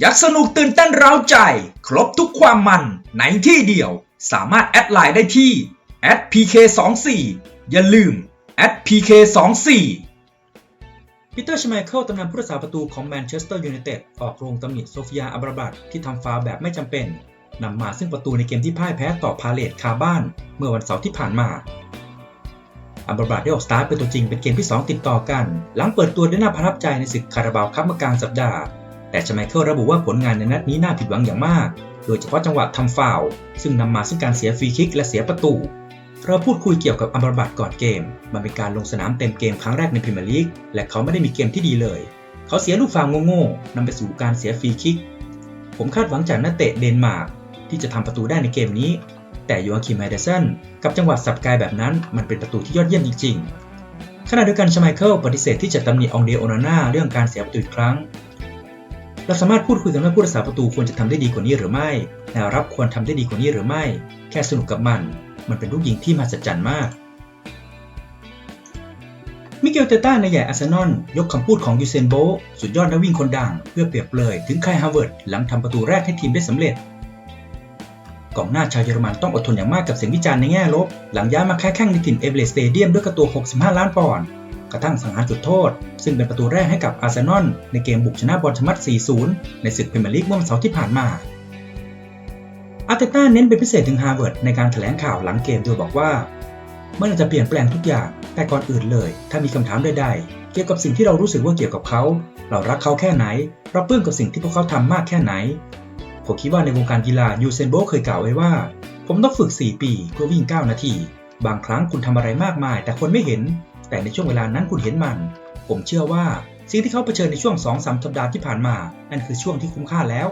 ยักสนุกตื่นเต้นเร้าใจ ครบทุกความมันในที่เดียว สามารถแอดไลน์ได้ที่ @pk24 อย่าลืม @pk24 ปีเตอร์ชไมเคิลตำนานผู้รักษาประตูของแมนเชสเตอร์ยูไนเต็ดออกโรงตำหนิโซฟิยาอับราบัตที่ทำฟาวแบบไม่จำเป็นนำมาซึ่งประตูในเกมที่พ่ายแพ้ต่อพาเลตคาบ้าน เมื่อวันเสาร์ที่ผ่านมาอัมบราบัตได้ออกสตาร์ทเป็นตัวจริงเป็นเกมที่ 2 ติดต่อกัน หลังเปิดตัวได้น่าประทับใจในศึกคาราบาวคัพเมื่อกลางสัปดาห์ แต่ชไมเคิลระบุว่าผลงานในนัดนี้น่าผิดหวังอย่างมาก โดยเฉพาะจังหวะทำฟาว์ซึ่งนำมาซึ่งการเสียฟรีคิกและเสียประตู เราพูดคุยเกี่ยวกับอัมบราบัตก่อนเกม มันเป็นการลงสนามเต็มเกมครั้งแรกในพรีเมียร์ลีกและเขาไม่ได้มีเกมที่ดีเลย เขาเสียลูกฟาว์โง่ๆนำไปสู่การเสียฟรีคิก ผมคาดหวังจากนักเตะเดนมาร์กที่จะทำประตูได้ในเกมนี้ แต่ยูอาคิมไฮเดสันกับจังหวะสับกายแบบนั้น มันเป็นประตูที่ยอดเยี่ยมจริงๆขณะเดียวกันชไมเคิลปฏิเสธที่จะตำหนิองเดโอนาน่าเรื่องการเสียประตูอีกครั้ง เราสามารถพูดคุยกันว่าผู้รักษาประตูควรจะทำได้ดีกว่านี้หรือไม่แนวรับควรทำได้ดีกว่านี้หรือไม่ แค่สนุกกับมัน มันเป็นลูกยิงที่มหัศจรรย์มาก มิเกลเตต้าในใหญ่อาร์เซนอลยกคำพูดของยูเซนโบสุดยอดนักวิ่งคนดัง เพื่อเปรียบเลยถึงไคลฮาร์เวิร์ดหลังทำประตูแรกให้ทีมได้สำเร็จกองหน้าชาวเยอรมันต้องอดทนอย่างมากกับเสียงวิจารณ์ในแง่ลบ หลังย้ายมาค้าแข่งในถิ่นเอเวอเรสต์สเตเดียมด้วยกระตัว 65 ล้านปอนด์ กระทั่งสังหารจุดโทษ ซึ่งเป็นประตูแรกให้กับอาร์เซนอลในเกมบุกชนะบอลชมัด 4-0 ในศึกพรีเมียร์ลีกเมื่อวันเสาร์ที่ผ่านมา อาร์เตต้าเน้นเป็นพิเศษถึงฮาร์เวิร์ดในการแถลงข่าวหลังเกมโดยบอกว่ามันอาจจะเปลี่ยนแปลงทุกอย่าง แต่ก่อนอื่นเลย ถ้ามีคำถามใดๆ เกี่ยวกับสิ่งที่เรารู้สึกว่าเกี่ยวกับเขา เรารักเขาแค่ไหน เราปลื้มกับสิ่งที่พวกเขาทำมากแค่ไหน ผมคิดว่าในวงการกีฬายูเซนโบลเคยกล่าวไว้ว่า ผมต้องฝึก 4 ปีเพื่อวิ่ง 9 นาที บางครั้งคุณทำอะไรมากมาย แต่คนไม่เห็น แต่ในช่วงเวลานั้นคุณเห็นมัน ผมเชื่อว่าสิ่งที่เขาเผชิญในช่วง2-3สัปดาห์ที่ผ่านมา นั่นคือช่วงที่คุ้มค่าแล้ว